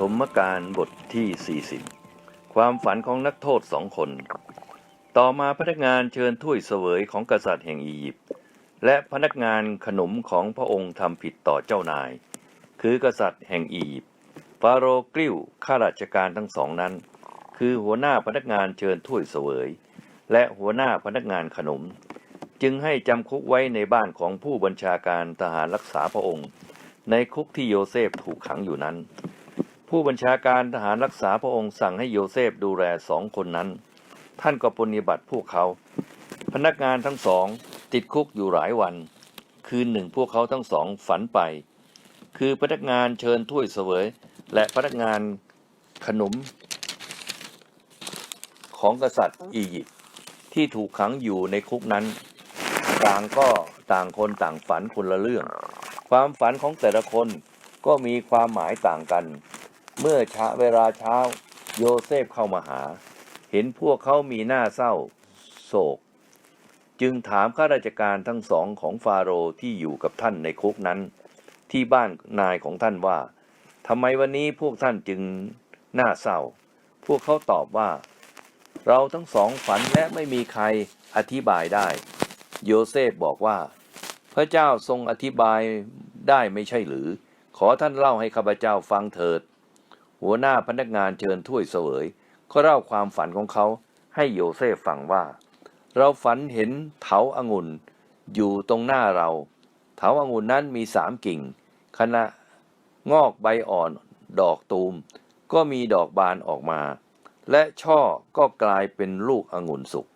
ฐมกาลบทที่ 40 ความฝันของนักโทษสองคน ต่อมาพนักงานเชิญถ้วยเสวยของกษัตริย์แห่งอียิปต์และพนักงานขนมของพระองค์ทำผิดต่อเจ้านาย คือกษัตริย์แห่งอียิปต์ฟาโรห์กริ้วข้าราชการทั้งสองนั้น คือหัวหน้าพนักงานเชิญถ้วยเสวย และหัวหน้าพนักงานขนม จึงให้จำคุกไว้ในบ้านของผู้บัญชาการทหารรักษาพระองค์ ในคุกที่โยเซฟถูกขังอยู่นั้น ผู้บัญชาการทหารรักษาพระองค์สั่งให้โยเซฟดูแลสองคนนั้น ท่านก็ปฏิบัติพวกเขา พนักงานทั้งสองติดคุกอยู่หลายวัน คืนหนึ่งพวกเขาทั้งสองฝันไป คือพนักงานเชิญถ้วยเสวย และพนักงานขนม ของกษัตริย์อียิปต์ที่ถูกขังอยู่ในคุกนั้น ต่างก็ต่างคนต่างฝันคนละเรื่อง ความฝันของแต่ละคนก็มีความหมายต่างกัน เมื่อช้าเวลาเช้า โยเซฟเข้ามาหา เห็นพวกเขามีหน้าเศร้าโศก จึงถามข้าราชการทั้งสองของฟาโรห์ที่อยู่กับท่านในคุกนั้น ที่บ้านนายของท่านว่าทำไมวันนี้พวกท่านจึงหน้าเศร้า พวกเขาตอบว่า เราทั้งสองฝันและไม่มีใครอธิบายได้ โยเซฟบอกว่า พระเจ้าทรงอธิบายได้ไม่ใช่หรือ ขอท่านเล่าให้ข้าพเจ้าฟังเถิด หัวหน้าพนักงานเชิญถ้วยเสวย ก็เล่าความฝันของเขาให้โยเซฟฟังว่า เราฝันเห็นเถาอางุ่นอยู่ตรงหน้าเรา เถาอางุ่นนั้นมีสามกิ่งขณะงอกใบอ่อนดอกตูม ก็มีดอกบานออกมา และช่อก็กลายเป็นลูกองุ่นสุก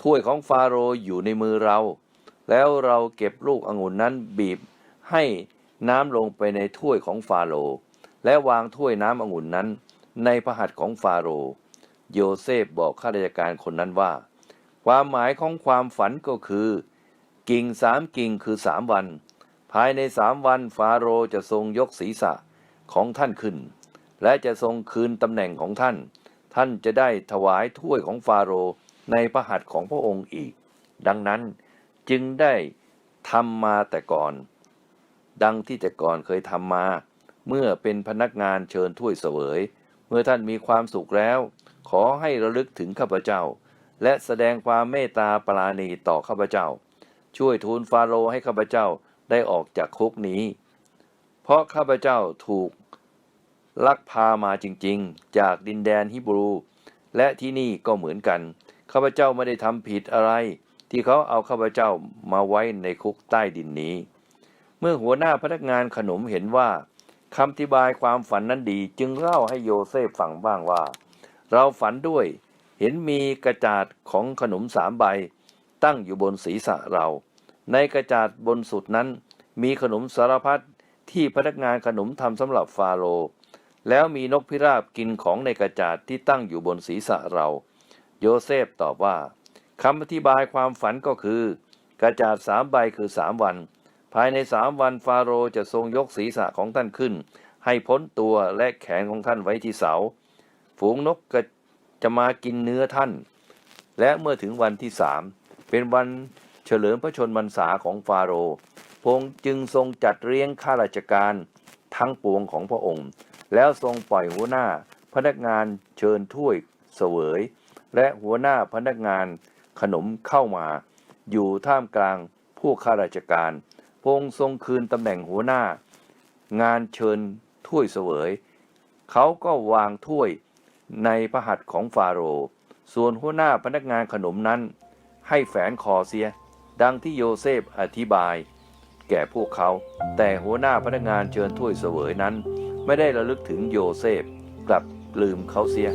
ถ้วยของฟาโรห์อยู่ในมือเรา แล้วเราเก็บลูกองุ่นนั้นบีบให้น้ำลงไปในถ้วยของฟาโรห์ และวางถ้วยน้ำองุ่นนั้น ในพระหัตถ์ของฟาโรห์โยเซฟบอกข้าราชการคนนั้นว่า ความหมายของความฝันก็คือ กิ่งสามกิ่งคือสามวัน ภายในสามวันฟาโรห์จะทรงยกศีรษะของท่านขึ้น และจะทรงคืนตำแหน่งของท่าน ท่านจะได้ถวายถ้วยของฟาโรห์ในพระหัตถ์ของพระองค์อีก ดังนั้นจึงได้ทำมาแต่ก่อน ดังที่แต่ก่อนเคยทำมา เมื่อเป็นพนักงานเชิญถ้วยเสวย เมื่อท่านมีความสุขแล้ว ขอให้ระลึกถึงข้าพเจ้า และแสดงความเมตตาปราณีต่อข้าพเจ้า ช่วยทูลฟาโรห์ให้ข้าพเจ้าได้ออกจากคุกนี้ เพราะข้าพเจ้าถูกลักพามาจริงๆ จากดินแดนฮิบรู และที่นี่ก็เหมือนกันข้าพเจ้าไม่ได้ทำผิดอะไร ที่เขาเอาข้าพเจ้ามาไว้ในคุกใต้ดินนี้ เมื่อหัวหน้าพนักงานขนมเห็นว่า คำอธิบายความฝันนั้นดีจึงเล่าให้โยเซฟฟังบ้างว่า เราฝันด้วย เห็นมีกระจาดของขนมสามใบ ตั้งอยู่บนศีรษะเรา ในกระจาดบนสุดนั้น มีขนมสารพัดที่พนักงานขนมทำสำหรับฟาโรห์แล้วมีนกพิราบกินของในกระจาดที่ตั้งอยู่บนศีรษะเรา โยเซฟตอบว่าคำอธิบายความฝันก็คือ กระจาดสามใบคือสามวัน ภายในสามวันฟาโรจะทรงยกศีรษะของท่านขึ้น ให้พ้นตัวและแขนของท่านไว้ที่เสา ฝูงนกก็จะมากินเนื้อท่าน และเมื่อถึงวันที่สามเป็นวันเฉลิมพระชนมพรรษาของฟาโรพงจึงทรงจัดเลี้ยงข้าราชการทั้งปวงของพระองค์ แล้วทรงปล่อยหัวหน้าพนักงานเชิญถ้วยเสวย และหัวหน้าพนักงานขนมเข้ามา อยู่ท่ามกลางผู้ข้าราชการ พงค์ทรงคืนตำแหน่งหัวหน้า งานเชิญถ้วยเสวย เขาก็วางถ้วยในพระหัตถ์ของฟาโรห์ส่วนหัวหน้าพนักงานขนมนั้น ให้แฝนคอเสีย ดังที่โยเซฟอธิบาย แก่พวกเขา แต่หัวหน้าพนักงานเชิญถ้วยเสวยนั้น ไม่ได้ระลึกถึงโยเซฟกลับลืมเขาเสีย